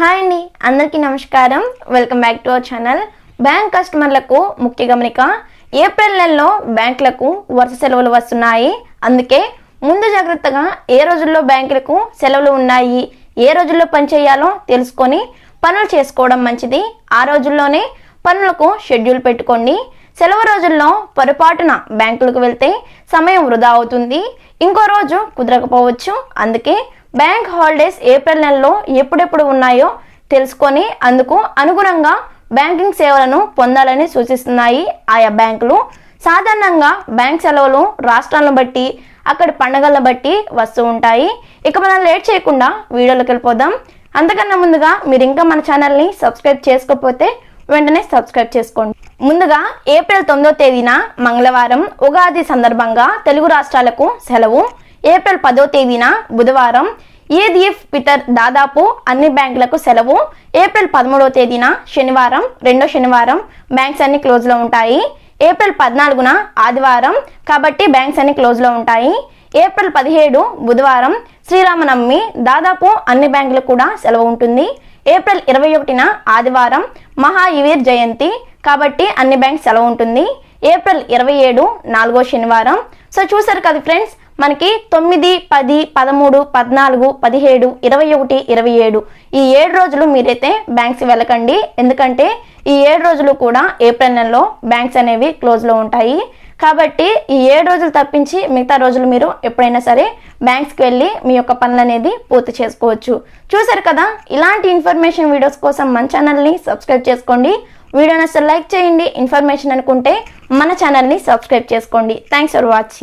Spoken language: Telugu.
హాయ్ అండి అందరికీ నమస్కారం. Welcome back to our channel. Bank కస్టమర్లకు ముఖ్య గమనిక ఏప్రిల్ నెలలో బ్యాంకులకు వరుస సెలవులు వస్తున్నాయి. అందుకే ముందు జాగ్రత్తగా ఏ రోజుల్లో బ్యాంకులకు సెలవులు ఉన్నాయి ఏ రోజుల్లో పని చేయాలో తెలుసుకొని పనులు చేసుకోవడం మంచిది. ఆ రోజుల్లోనే పనులకు షెడ్యూల్ పెట్టుకోండి. సెలవు రోజుల్లో పొరపాటున బ్యాంకులకు వెళ్తే సమయం వృధా అవుతుంది. ఇంకో రోజు కుదరకపోవచ్చు. అందుకే బ్యాంక్ హాలిడేస్ ఏప్రిల్ నెలలో ఎప్పుడెప్పుడు ఉన్నాయో తెలుసుకొని అందుకు అనుగుణంగా బ్యాంకింగ్ సేవలను పొందాలని సూచిస్తున్నాయి ఆయా బ్యాంకులు. సాధారణంగా బ్యాంక్ సెలవులు రాష్ట్రాలను బట్టి అక్కడి పండుగలను బట్టి వస్తూ ఉంటాయి. ఇక మనం లేట్ చేయకుండా వీడియోలోకి వెళ్ళిపోదాం. అంతకన్నా ముందుగా మీరు ఇంకా మన ఛానల్ని సబ్స్క్రైబ్ చేసుకోకపోతే వెంటనే సబ్స్క్రైబ్ చేసుకోండి. ముందుగా ఏప్రిల్ తొమ్మిదో తేదీన మంగళవారం ఉగాది సందర్భంగా తెలుగు రాష్ట్రాలకు సెలవు. ఏప్రిల్ పదో తేదీన బుధవారం ఈద్ పిటర్ దాదాపు అన్ని బ్యాంకులకు సెలవు. ఏప్రిల్ పదమూడవ తేదీన శనివారం రెండో శనివారం బ్యాంక్స్ అన్ని క్లోజ్లో ఉంటాయి. ఏప్రిల్ పద్నాలుగున ఆదివారం కాబట్టి బ్యాంక్స్ అన్ని క్లోజ్లో ఉంటాయి. ఏప్రిల్ పదిహేడు బుధవారం శ్రీరామనవమి దాదాపు అన్ని బ్యాంకులకు కూడా సెలవు ఉంటుంది. ఏప్రిల్ ఇరవై ఒకటిన ఆదివారం మహాయువీర్ జయంతి కాబట్టి అన్ని బ్యాంక్ సెలవు ఉంటుంది. ఏప్రిల్ ఇరవై ఏడు నాలుగో శనివారం. సో చూసారు కదా ఫ్రెండ్స్ మనకి తొమ్మిది పది పదమూడు పద్నాలుగు పదిహేడు ఇరవై ఒకటి ఇరవై ఏడు. ఈ ఏడు రోజులు మీరైతే బ్యాంక్స్ వెళ్ళకండి. ఎందుకంటే ఈ ఏడు రోజులు కూడా ఏప్రిల్ నెలలో బ్యాంక్స్ అనేవి క్లోజ్లో ఉంటాయి. కాబట్టి ఈ ఏడు రోజులు తప్పించి మిగతా రోజులు మీరు ఎప్పుడైనా సరే బ్యాంక్స్కి వెళ్ళి మీ యొక్క పనులు అనేది పూర్తి చేసుకోవచ్చు. చూసారు కదా? ఇలాంటి ఇన్ఫర్మేషన్ వీడియోస్ కోసం మన ఛానల్ని సబ్స్క్రైబ్ చేసుకోండి. వీడియోని అసలు లైక్ చేయండి. ఇన్ఫర్మేషన్ అనుకుంటే మన ఛానల్ని సబ్స్క్రైబ్ చేసుకోండి. Thanks for watching.